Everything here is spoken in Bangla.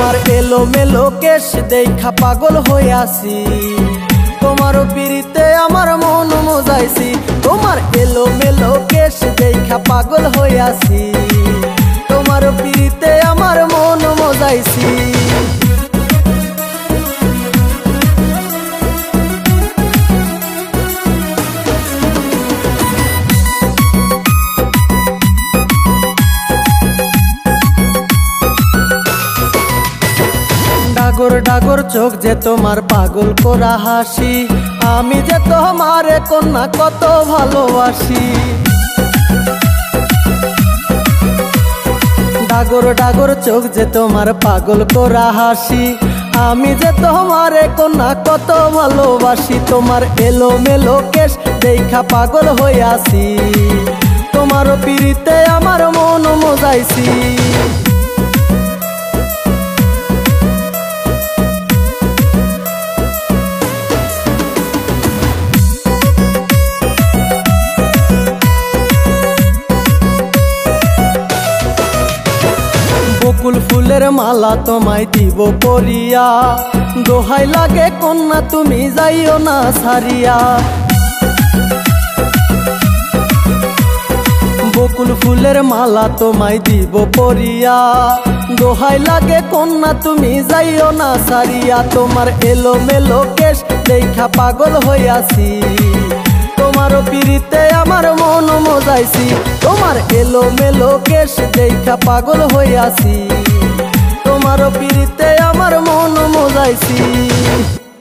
এলো মেলো কেশ দেখা পাগল হয়ে আসি তোমার পিড়িতে আমার মন মজাইছি। তোমার এলো মেলো কেশ দেখা পাগল হয়ে আসি তোমার পিড়িতে আমার মন মজাইছি। ডাগর ডাগর চোখ যে তোমার পাগল করা হাসি। আমি যে তোমারে কন্যা কত ভালোবাসি। ডাগর ডাগর চোখ যে তোমার পাগল করা হাসি। আমি যে তোমারে কন্যা কত ভালোবাসি। তোমার এলো মেলো কেশ দেখা পাগল হয়ে আসি তোমার পিড়িতে আমার মন মজাইছি। বকুল ফুলের মালা তোমায় দিব করিয়া। দোহাই লাগে কন্যা, তুমি যাইও না সারিয়া বকুল ফুলের মালা তোমায় দিব পরিয়া দোহাই লাগে কন্যা, তুমি যাইও না সারিয়া তোমার এলো মেলো কেশ, দেখা পাগল হইয়াছি। তোমার পিড়িতে মজাইছি তোমার এলো মেলো কেশ দেখা পাগল হইয়াছি। তোমার পিড়িতে আমার মন মজাইছি।